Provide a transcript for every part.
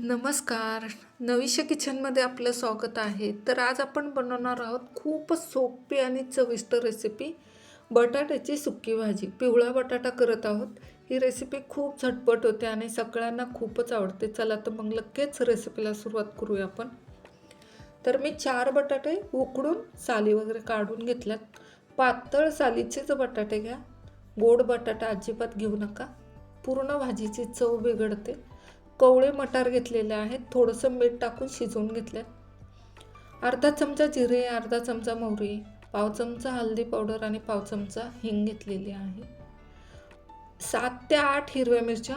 नमस्कार. नवीशा किचनमध्ये आपलं स्वागत आहे. तर आज आपण बनवणार आहोत खूपच सोपी आणि चविष्ट रेसिपी बटाट्याची सुकी भाजी. पिवळा बटाटा करत आहोत. ही रेसिपी खूप झटपट होते आणि सगळ्यांना खूपच आवडते. चला तर मग लगेच रेसिपीला सुरुवात करूया आपण. तर मी चार बटाटे उकडून साली वगैरे काढून घेतल्यात. पातळ सालीचेच बटाटे घ्या. गोड बटाटा अजिबात घेऊ नका. पूर्ण भाजीची चव बिघडते. कवळे मटार घेतलेले आहेत. थोडंसं मीठ टाकून शिजवून घेतल्यात अर्धा चमचा जिरे अर्धा चमचा मोहरी पाव चमचा हल्दी पावडर आणि पाव चमचा हिंग घेतलेली आहे. सात ते आठ हिरव्या मिरच्या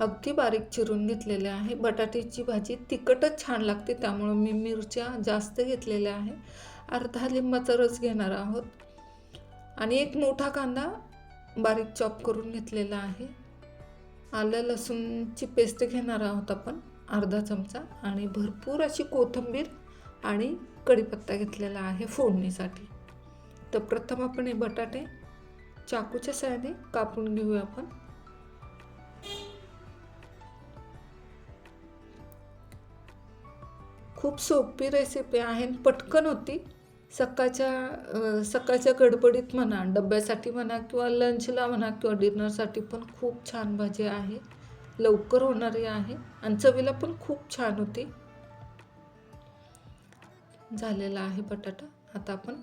अगदी बारीक चिरून घेतलेल्या आहे. बटाट्याची भाजी तिखटच छान लागते त्यामुळं मी मिरच्या जास्त घेतलेल्या आहे. अर्धा लिंबाचा रस घेणार आहोत. आणि एक मोठा कांदा बारीक चॉप करून घेतलेला आहे. आलं लसूणची पेस्ट घेणार आहोत आपण अर्धा चमचा आणि भरपूर अशी कोथिंबीर आणि कढीपत्ता घेतलेला आहे फोडणीसाठी. तर प्रथम आपण हे बटाटे चाकूच्या साहाय्याने कापून घेऊया आपण. खूप सोपी रेसिपी आहे आणि पटकन होती. सकाळच्या सकाळच्या गडबडीत म्हणा डब्यासाठी म्हणा किंवा लंचला म्हणा किंवा डिनरसाठी पण खूप छान भाजी आहे. लवकर होणारी आहे आणि चवीला पण खूप छान होती. झालेला आहे बटाटा. आता आपण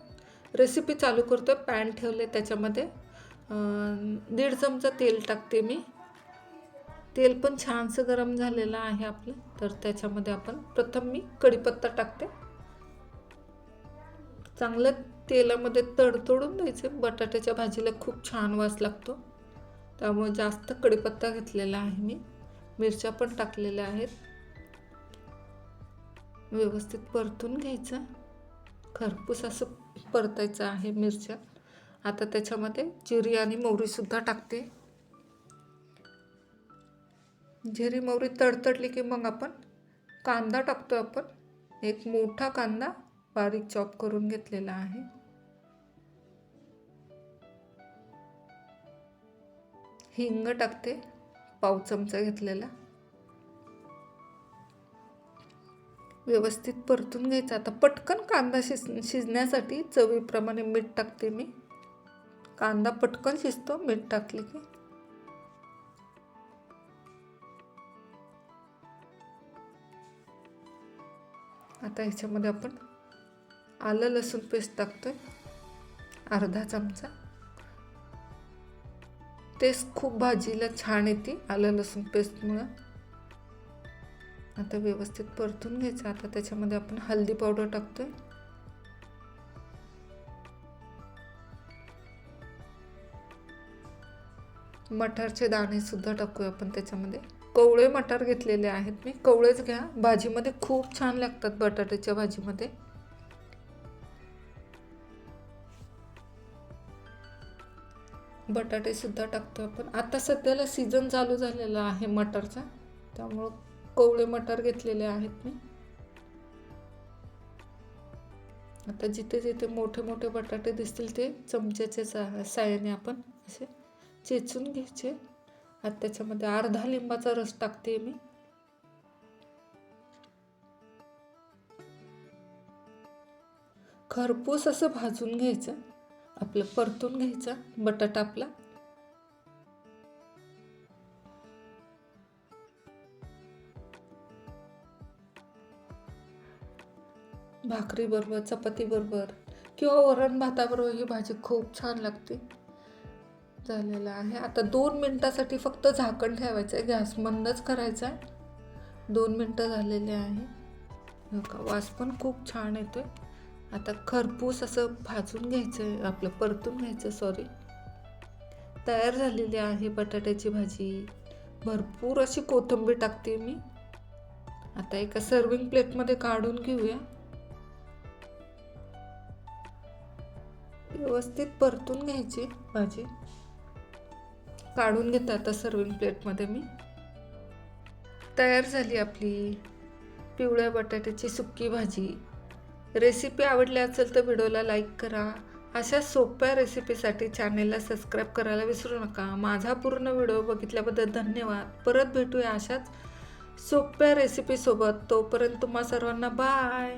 रेसिपी चालू करतो पॅन ठेवले त्याच्यामध्ये. दीड चमचा तेल टाकते मी. तेल पण छानसं गरम झालेलं आहे आपलं. तर त्याच्यामध्ये आपण प्रथम मी कढीपत्ता टाकते. चांगलं तेलामध्ये तडतडून द्यायचं. बटाट्याच्या भाजीला खूप छान वास लागतो. त्यामुळे जास्त कढीपत्ता घेतलेला आहे मी. मिरच्या पण टाकलेल्या आहेत. व्यवस्थित परतून घ्यायचं. खरपूस असं परतायचं आहे मिरच्या. आता त्याच्यामध्ये जिरी आणि मोहरीसुद्धा टाकते. जिरी मोहरी तडतडली की मग आपण कांदा टाकतो आपण. एक मोठा कांदा बारीक चॉप करून घेतलेला आहे. हिंग टाकते पाव चमचा घेतलेला. व्यवस्थित परतून घ्यायचा. आता पटकन कांदा शिज शिजण्यासाठी चवीप्रमाणे मीठ टाकते मी. कांदा पटकन शिजतो मीठ टाकले की. आता ह्याच्यामध्ये आपण आलं लसूण पेस्ट टाकतोय. अर्धा चमचा. टेस्ट खूप भाजीला छान येते आलं लसूण पेस्टमुळं. आता व्यवस्थित परतून घ्यायचं. आता त्याच्यामध्ये आपण हळदी पावडर टाकतोय. मटारचे दाणे सुद्धा टाकूया आपण त्याच्यामध्ये. कवळे मटार घेतलेले आहेत मी. कवळेच घ्या. भाजीमध्ये खूप छान लागतात बटाट्याच्या भाजीमध्ये. बटाटेसुद्धा टाकतो आपण. आता सध्याला सीझन चालू झालेला आहे मटरचा. त्यामुळं कोवळे मटर घेतलेले आहेत मी. आता जिथे जिथे मोठे मोठे बटाटे दिसतील ते चमच्याचे सा साह्याने आपण असे चेचून घ्यायचे. आता त्याच्यामध्ये अर्धा लिंबाचा रस टाकते मी. खरपूस असं भाजून घ्यायचं. आपलं परतून घ्यायचा बटाटा आपला. भाकरी बरोबर चपाती बरोबर किंवा वरण भाताबरोबर ही भाजी खूप छान लागते. झालेलं आहे. आता दोन मिनटासाठी फक्त झाकण ठेवायचं आहे. गॅस बंदच करायचा आहे. दोन मिनटं झालेले आहे. का वास पण खूप छान येतो आहे आता खरपूस असं भाजून घ्यायचं आहे आपलं परतून घ्यायचं सॉरी तयार झालेली आहे बटाट्याची भाजी. भरपूर अशी कोथिंबीर टाकते मी. आता एका सर्विंग प्लेटमध्ये काढून घेऊया. व्यवस्थित परतून घ्यायची भाजी. काढून घेते आता सर्विंग प्लेटमध्ये मी. तयार झाली आपली पिवळ्या बटाट्याची सुक्की भाजी. रेसिपी आवडली असेल तर व्हिडिओला लाईक करा. अशा सोप्या रेसिपीसाठी चॅनेलला सबस्क्राईब करायला विसरू नका. माझा पूर्ण व्हिडिओ बघितल्याबद्दल धन्यवाद. परत भेटूया अशाच सोप्या रेसिपीसोबत तोपर्यंत तुम्हा सर्वांना बाय